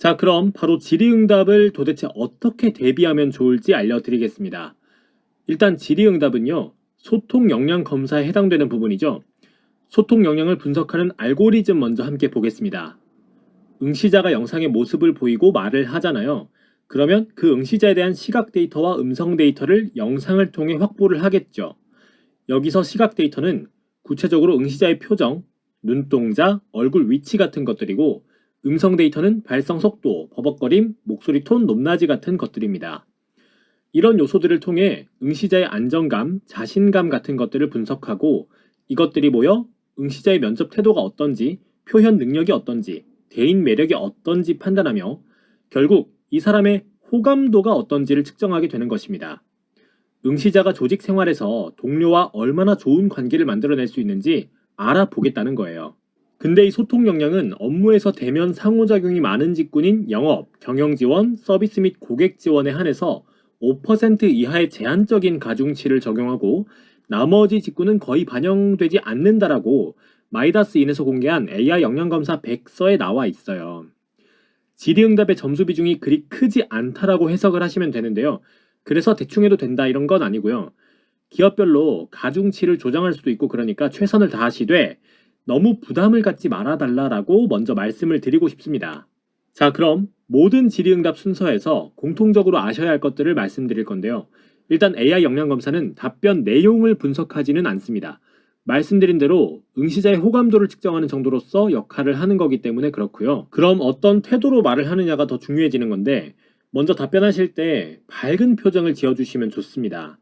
자, 그럼 바로 질의응답을 도대체 어떻게 대비하면 좋을지 알려드리겠습니다. 일단 질의응답은요, 소통 역량 검사에 해당되는 부분이죠. 소통 역량을 분석하는 알고리즘 먼저 함께 보겠습니다. 응시자가 영상의 모습을 보이고 말을 하잖아요. 그러면 그 응시자에 대한 시각 데이터와 음성 데이터를 영상을 통해 확보를 하겠죠. 여기서 시각 데이터는 구체적으로 응시자의 표정, 눈동자, 얼굴 위치 같은 것들이고 음성 데이터는 발성 속도, 버벅거림, 목소리 톤, 높낮이 같은 것들입니다. 이런 요소들을 통해 응시자의 안정감, 자신감 같은 것들을 분석하고 이것들이 모여 응시자의 면접 태도가 어떤지, 표현 능력이 어떤지, 대인 매력이 어떤지 판단하며 결국 이 사람의 호감도가 어떤지를 측정하게 되는 것입니다. 응시자가 조직 생활에서 동료와 얼마나 좋은 관계를 만들어낼 수 있는지 알아보겠다는 거예요. 근데 이 소통 역량은 업무에서 대면 상호작용이 많은 직군인 영업, 경영 지원, 서비스 및 고객 지원에 한해서 5% 이하의 제한적인 가중치를 적용하고 나머지 직군은 거의 반영되지 않는다라고 마이다스 인에서 공개한 AI 역량검사 100서에 나와 있어요. 질의응답의 점수 비중이 그리 크지 않다라고 해석을 하시면 되는데요. 그래서 대충 해도 된다 이런 건 아니고요. 기업별로 가중치를 조정할 수도 있고 그러니까 최선을 다하시되 너무 부담을 갖지 말아달라라고 먼저 말씀을 드리고 싶습니다. 자, 그럼 모든 질의응답 순서에서 공통적으로 아셔야 할 것들을 말씀드릴 건데요. 일단 AI 역량 검사는 답변 내용을 분석하지는 않습니다. 말씀드린 대로 응시자의 호감도를 측정하는 정도로서 역할을 하는 거기 때문에 그렇고요. 그럼 어떤 태도로 말을 하느냐가 더 중요해지는 건데 먼저 답변하실 때 밝은 표정을 지어주시면 좋습니다.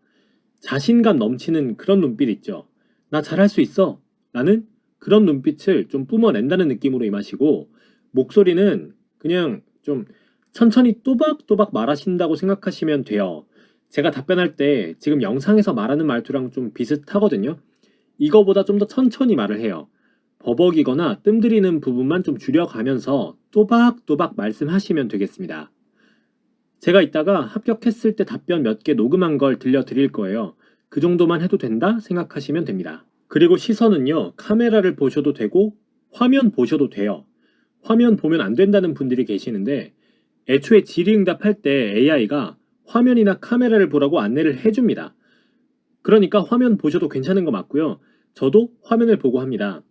자신감 넘치는 그런 눈빛 있죠. 나 잘할 수 있어. 라는 그런 눈빛을 좀 뿜어낸다는 느낌으로 임하시고 목소리는 그냥 좀 천천히 또박또박 말하신다고 생각하시면 돼요. 제가 답변할 때 지금 영상에서 말하는 말투랑 좀 비슷하거든요. 이거보다 좀 더 천천히 말을 해요. 버벅이거나 뜸들이는 부분만 좀 줄여가면서 또박또박 말씀하시면 되겠습니다. 제가 이따가 합격했을 때 답변 몇 개 녹음한 걸 들려드릴 거예요. 그 정도만 해도 된다 생각하시면 됩니다. 그리고 시선은요, 카메라를 보셔도 되고, 화면 보셔도 돼요. 화면 보면 안 된다는 분들이 계시는데, 애초에 질의응답 할 때 AI가 화면이나 카메라를 보라고 안내를 해줍니다. 그러니까 화면 보셔도 괜찮은 거 맞고요. 저도 화면을 보고 합니다.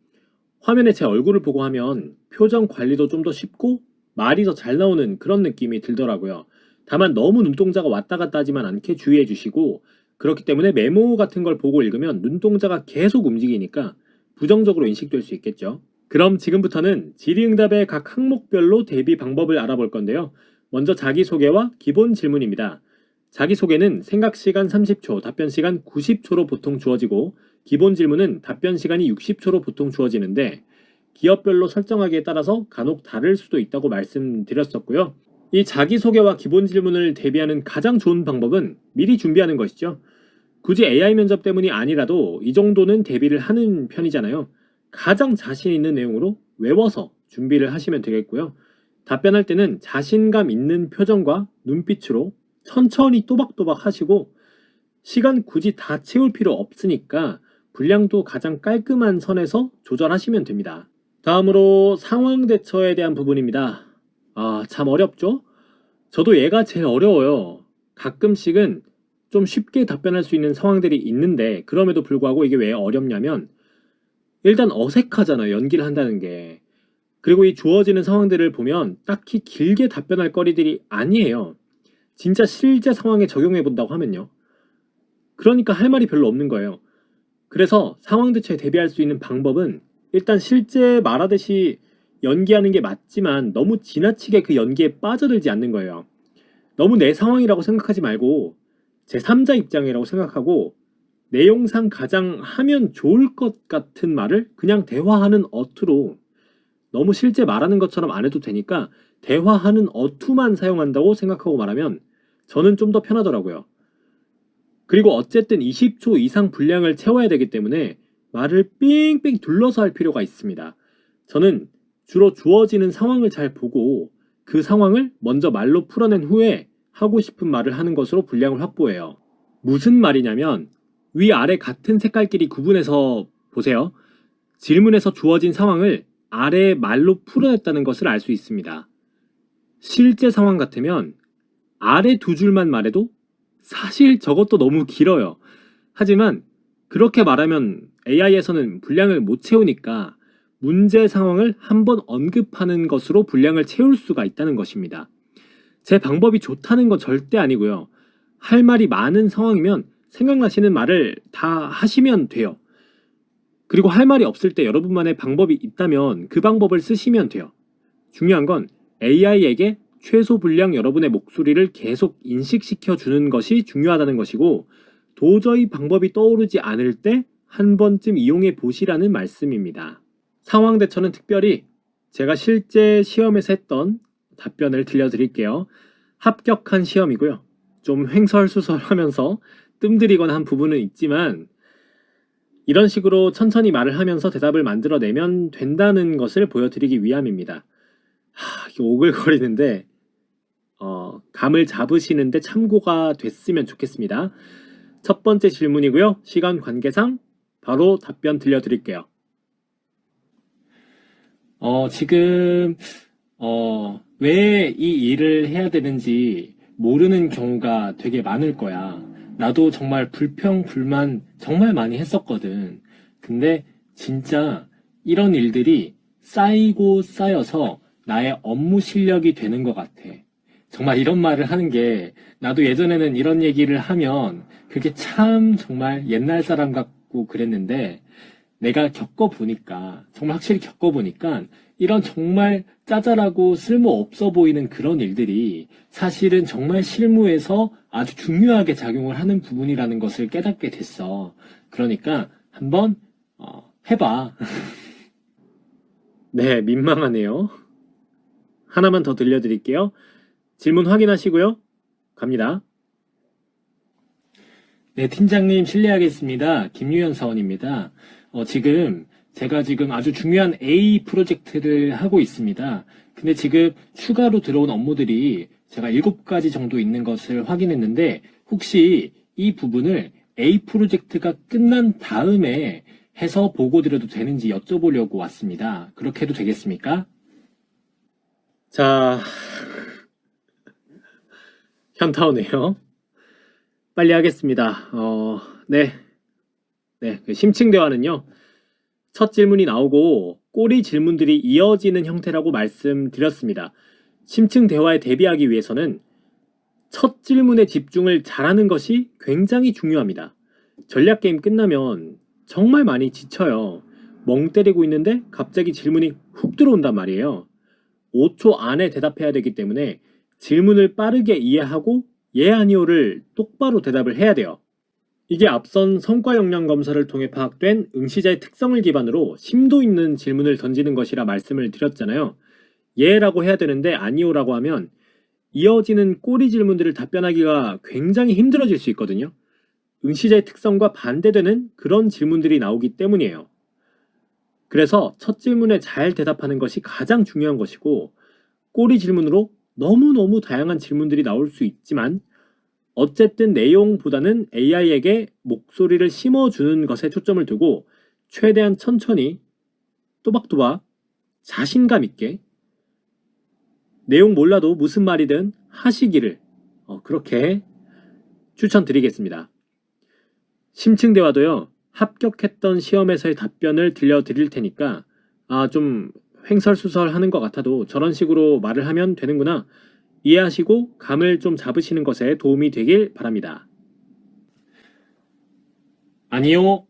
화면에 제 얼굴을 보고 하면 표정 관리도 좀 더 쉽고 말이 더 잘 나오는 그런 느낌이 들더라고요. 다만 너무 눈동자가 왔다 갔다 하지만 않게 주의해 주시고 그렇기 때문에 메모 같은 걸 보고 읽으면 눈동자가 계속 움직이니까 부정적으로 인식될 수 있겠죠. 그럼 지금부터는 질의응답의 각 항목별로 대비 방법을 알아볼 건데요. 먼저 자기소개와 기본 질문입니다. 자기소개는 생각 시간 30초, 답변 시간 90초로 보통 주어지고 기본 질문은 답변 시간이 60초로 보통 주어지는데 기업별로 설정하기에 따라서 간혹 다를 수도 있다고 말씀드렸었고요. 이 자기소개와 기본 질문을 대비하는 가장 좋은 방법은 미리 준비하는 것이죠. 굳이 AI 면접 때문이 아니라도 이 정도는 대비를 하는 편이잖아요. 가장 자신 있는 내용으로 외워서 준비를 하시면 되겠고요. 답변할 때는 자신감 있는 표정과 눈빛으로 천천히 또박또박 하시고 시간 굳이 다 채울 필요 없으니까 분량도 가장 깔끔한 선에서 조절하시면 됩니다. 다음으로 상황 대처에 대한 부분입니다. 아, 참 어렵죠? 저도 얘가 제일 어려워요. 가끔씩은 좀 쉽게 답변할 수 있는 상황들이 있는데 그럼에도 불구하고 이게 왜 어렵냐면 일단 어색하잖아요. 연기를 한다는 게. 그리고 이 주어지는 상황들을 보면 딱히 길게 답변할 거리들이 아니에요. 진짜 실제 상황에 적용해 본다고 하면요. 그러니까 할 말이 별로 없는 거예요. 그래서 상황 대처에 대비할 수 있는 방법은 일단 실제 말하듯이 연기하는 게 맞지만 너무 지나치게 그 연기에 빠져들지 않는 거예요. 너무 내 상황이라고 생각하지 말고 제 3자 입장이라고 생각하고 내용상 가장 하면 좋을 것 같은 말을 그냥 대화하는 어투로 너무 실제 말하는 것처럼 안 해도 되니까 대화하는 어투만 사용한다고 생각하고 말하면 저는 좀 더 편하더라고요. 그리고 어쨌든 20초 이상 분량을 채워야 되기 때문에 말을 삥삥 둘러서 할 필요가 있습니다. 저는 주로 주어지는 상황을 잘 보고 그 상황을 먼저 말로 풀어낸 후에 하고 싶은 말을 하는 것으로 분량을 확보해요. 무슨 말이냐면 위아래 같은 색깔끼리 구분해서 보세요. 질문에서 주어진 상황을 아래 말로 풀어냈다는 것을 알 수 있습니다. 실제 상황 같으면 아래 두 줄만 말해도 사실 저것도 너무 길어요. 하지만 그렇게 말하면 AI에서는 분량을 못 채우니까 문제 상황을 한 번 언급하는 것으로 분량을 채울 수가 있다는 것입니다. 제 방법이 좋다는 건 절대 아니고요. 할 말이 많은 상황이면 생각나시는 말을 다 하시면 돼요. 그리고 할 말이 없을 때 여러분만의 방법이 있다면 그 방법을 쓰시면 돼요. 중요한 건 AI에게 최소 분량 여러분의 목소리를 계속 인식시켜 주는 것이 중요하다는 것이고 도저히 방법이 떠오르지 않을 때 한 번쯤 이용해 보시라는 말씀입니다. 상황 대처는 특별히 제가 실제 시험에서 했던 답변을 들려드릴게요. 합격한 시험이고요. 좀 횡설수설하면서 뜸들이거나 한 부분은 있지만 이런 식으로 천천히 말을 하면서 대답을 만들어내면 된다는 것을 보여드리기 위함입니다. 하, 오글거리는데 어, 감을 잡으시는데 참고가 됐으면 좋겠습니다. 첫 번째 질문이고요. 시간 관계상 바로 답변 들려드릴게요. 어, 지금 어, 왜 이 일을 해야 되는지 모르는 경우가 되게 많을 거야. 나도 정말 불평, 불만 정말 많이 했었거든. 근데 진짜 이런 일들이 쌓이고 쌓여서 나의 업무 실력이 되는 것 같아. 정말 이런 말을 하는 게 나도 예전에는 이런 얘기를 하면 그게 참 정말 옛날 사람 같고 그랬는데 내가 겪어보니까 정말 확실히 겪어보니까 이런 정말 짜잘하고 쓸모없어 보이는 그런 일들이 사실은 정말 실무에서 아주 중요하게 작용을 하는 부분이라는 것을 깨닫게 됐어. 그러니까 한번 어, 해봐. 네, 민망하네요. 하나만 더 들려드릴게요. 질문 확인하시고요. 갑니다. 네, 팀장님 실례하겠습니다. 김유현 사원입니다. 어, 지금 제가 지금 아주 중요한 A 프로젝트를 하고 있습니다. 근데 지금 추가로 들어온 업무들이 제가 7가지 정도 있는 것을 확인했는데 혹시 이 부분을 A 프로젝트가 끝난 다음에 해서 보고 드려도 되는지 여쭤보려고 왔습니다. 그렇게 해도 되겠습니까? 자, 현타오네요. 빨리 하겠습니다. 어, 네. 네, 그 심층 대화는요. 첫 질문이 나오고 꼬리 질문들이 이어지는 형태라고 말씀드렸습니다. 심층 대화에 대비하기 위해서는 첫 질문에 집중을 잘하는 것이 굉장히 중요합니다. 전략 게임 끝나면 정말 많이 지쳐요. 멍 때리고 있는데 갑자기 질문이 훅 들어온단 말이에요. 5초 안에 대답해야 되기 때문에 질문을 빠르게 이해하고 예 아니오를 똑바로 대답을 해야 돼요. 이게 앞선 성과 역량 검사를 통해 파악된 응시자의 특성을 기반으로 심도 있는 질문을 던지는 것이라 말씀을 드렸잖아요. 예라고 해야 되는데 아니오라고 하면 이어지는 꼬리 질문들을 답변하기가 굉장히 힘들어질 수 있거든요. 응시자의 특성과 반대되는 그런 질문들이 나오기 때문이에요. 그래서 첫 질문에 잘 대답하는 것이 가장 중요한 것이고 꼬리 질문으로 너무너무 다양한 질문들이 나올 수 있지만 어쨌든 내용보다는 AI에게 목소리를 심어주는 것에 초점을 두고 최대한 천천히 또박또박 자신감 있게 내용 몰라도 무슨 말이든 하시기를 어, 그렇게 추천드리겠습니다. 심층 대화도요. 합격했던 시험에서의 답변을 들려드릴 테니까 아 좀 횡설수설 하는 것 같아도 저런 식으로 말을 하면 되는구나 이해하시고 감을 좀 잡으시는 것에 도움이 되길 바랍니다. 아니요.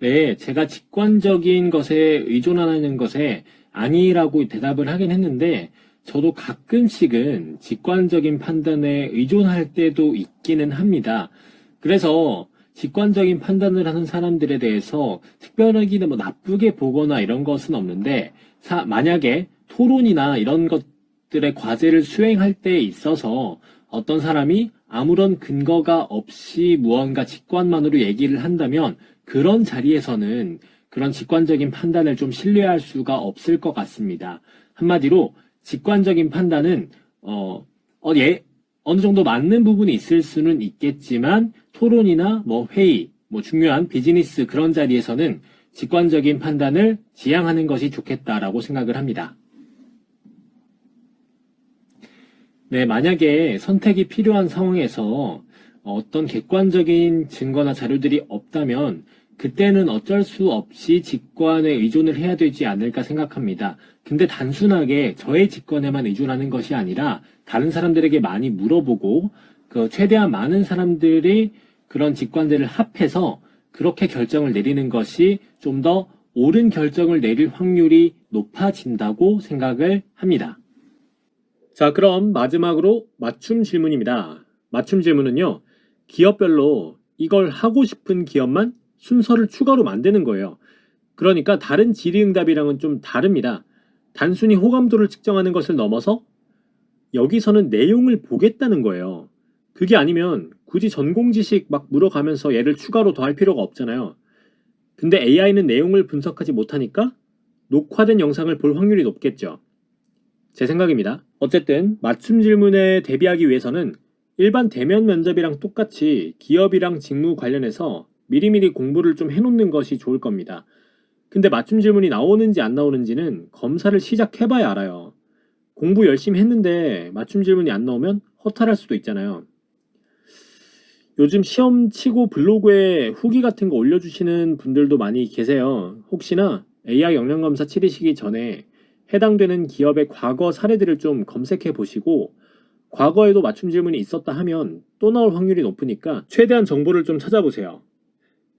네, 제가 직관적인 것에 의존하는 것에 아니라고 대답을 하긴 했는데 저도 가끔씩은 직관적인 판단에 의존할 때도 있기는 합니다. 그래서 직관적인 판단을 하는 사람들에 대해서 특별하게 뭐 나쁘게 보거나 이런 것은 없는데 사- 만약에 토론이나 이런 것들의 과제를 수행할 때에 있어서 어떤 사람이 아무런 근거가 없이 무언가 직관만으로 얘기를 한다면 그런 자리에서는 그런 직관적인 판단을 좀 신뢰할 수가 없을 것 같습니다. 한마디로 직관적인 판단은 어, 어, 예, 어느 정도 맞는 부분이 있을 수는 있겠지만 토론이나 뭐 회의, 뭐 중요한 비즈니스 그런 자리에서는 직관적인 판단을 지향하는 것이 좋겠다라고 생각을 합니다. 네, 만약에 선택이 필요한 상황에서 어떤 객관적인 증거나 자료들이 없다면 그때는 어쩔 수 없이 직관에 의존을 해야 되지 않을까 생각합니다. 근데 단순하게 저의 직관에만 의존하는 것이 아니라 다른 사람들에게 많이 물어보고 그 최대한 많은 사람들이 그런 직관들을 합해서 그렇게 결정을 내리는 것이 좀 더 옳은 결정을 내릴 확률이 높아진다고 생각을 합니다. 자, 그럼 마지막으로 맞춤 질문입니다. 맞춤 질문은요, 기업별로 이걸 하고 싶은 기업만 순서를 추가로 만드는 거예요. 그러니까 다른 질의응답이랑은 좀 다릅니다. 단순히 호감도를 측정하는 것을 넘어서 여기서는 내용을 보겠다는 거예요. 그게 아니면 굳이 전공 지식 막 물어가면서 얘를 추가로 더 할 필요가 없잖아요. 근데 AI는 내용을 분석하지 못하니까 녹화된 영상을 볼 확률이 높겠죠. 제 생각입니다. 어쨌든 맞춤 질문에 대비하기 위해서는 일반 대면 면접이랑 똑같이 기업이랑 직무 관련해서 미리미리 공부를 좀 해놓는 것이 좋을 겁니다. 근데 맞춤 질문이 나오는지 안 나오는지는 검사를 시작해봐야 알아요. 공부 열심히 했는데 맞춤 질문이 안 나오면 허탈할 수도 있잖아요. 요즘 시험 치고 블로그에 후기 같은 거 올려주시는 분들도 많이 계세요. 혹시나 AI 역량검사 치르시기 전에 해당되는 기업의 과거 사례들을 좀 검색해 보시고 과거에도 맞춤 질문이 있었다 하면 또 나올 확률이 높으니까 최대한 정보를 좀 찾아보세요.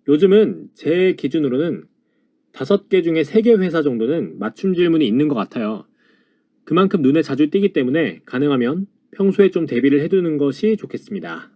요즘은 제 기준으로는 다섯 개 중에 세개 회사 정도는 맞춤 질문이 있는 것 같아요. 그만큼 눈에 자주 띄기 때문에 가능하면 평소에 좀 대비를 해두는 것이 좋겠습니다.